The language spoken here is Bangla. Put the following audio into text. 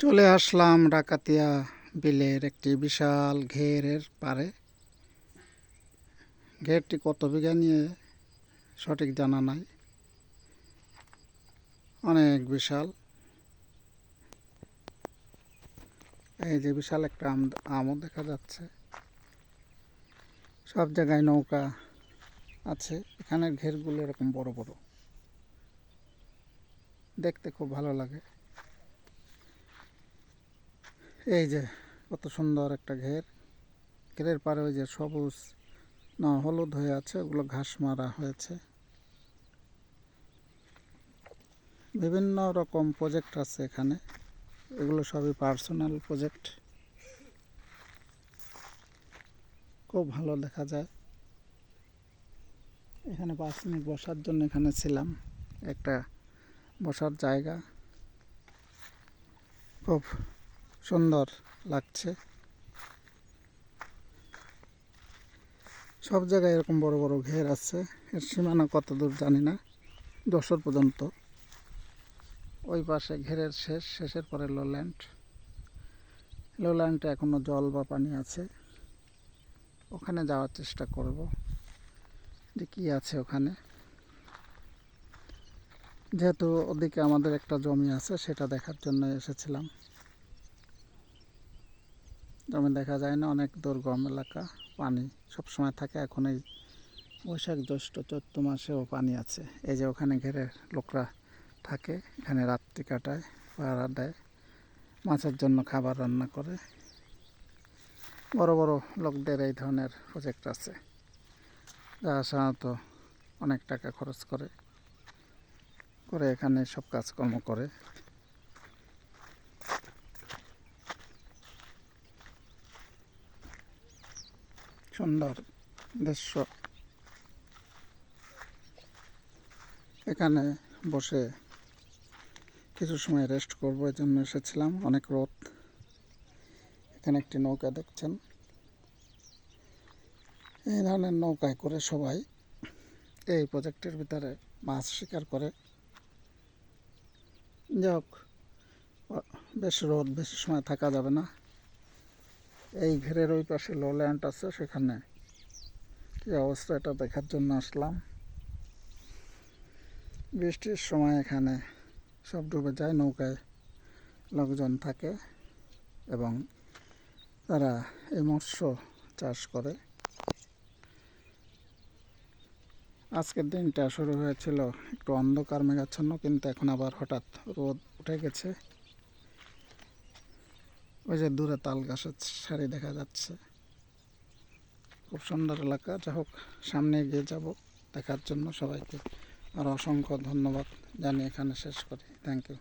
চলে আসলাম ডাকাতিয়া বিলের একটি বিশাল ঘেরের পারে ঘেরটি কত বিঘা নিয়ে সঠিক জানা নাই। অনেক বিশাল। এই যে বিশাল একটা আম আমও দেখা যাচ্ছে। সব জায়গায় নৌকা আছে। এখানের ঘেরগুলো এরকম বড় বড়। দেখতে খুব ভালো লাগে। এই যে কত সুন্দর একটা ঘের। ঘেরের পারে ওই যে সবুজ, না, হলুদ হয়ে আছে, ওগুলো ঘাস মারা হয়েছে। বিভিন্ন রকম প্রজেক্ট আছে এখানে। এগুলো সবই পার্সোনাল প্রজেক্ট খুব ভালো দেখা যায়। এখানে পাঁচ মিনিট বসার জন্য এখানে ছিলাম। একটা বসার জায়গা। খুব সুন্দর লাগছে। সব জায়গায় এরকম বড় বড় ঘের আছে। এর সীমানা কত দূর জানি না। যশোর পর্যন্ত। ওই পাশে ঘেরের শেষ, শেষের পরে লোল্যান্ড। লোল্যান্ডে এখনও জল বা পানি আছে। ওখানে যাওয়ার চেষ্টা করব যে কী আছে ওখানে। যেহেতু ওদিকে আমাদের একটা জমি আছে, সেটা দেখার জন্য এসেছিলাম। জমি দেখা যায় না। অনেক দুর্গম এলাকা, পানি সব সময় থাকে। এখন এই বৈশাখ জ্যৈষ্ঠ চৈত্র মাসেও পানি আছে। এই যে ওখানে ঘেরে লোকরা থাকে, এখানে রাত্রি কাটায়, পাহারা দেয়, মাছের জন্য খাবার রান্না করে। বড় বড় লোকদের এই ধরনের প্রজেক্ট আছে। যারা সাধারণত অনেক টাকা খরচ করে করে এখানে সব কাজকর্ম করে। সুন্দর দৃশ্য। এখানে বসে কিছু সময় রেস্ট করব, এই জন্য এসেছিলাম। অনেক রোদ। এখানে একটি নৌকা দেখছেন। এই ধরনের নৌকায় করে সবাই এই প্রজেক্টের ভিতরে মাছ শিকার করে। যাই হোক বেশ রোদ, বেশি সময় থাকা যাবে না। এই ঘেরের ওই পাশে লোল্যান্ড আছে, সেখানে কী অবস্থা এটা দেখার জন্য আসলাম। বৃষ্টির সময় এখানে সব ডুবে যায়, নৌকায় লোকজন থাকে এবং তারা এই মৎস্য চাষ করে। আজকের দিনটা শুরু হয়েছিল একটু অন্ধকার, মেঘাচ্ছন্ন, কিন্তু এখন আবার হঠাৎ রোদ উঠে গেছে। ওই যে দূরে তাল গাছের সারি দেখা যাচ্ছে। খুব সুন্দর এলাকা। যা হোক, সামনে গিয়ে যাব। দেখার জন্য সবাইকে আর অসংখ্য ধন্যবাদ। জানিয়ে এখানে শেষ করি। Thank you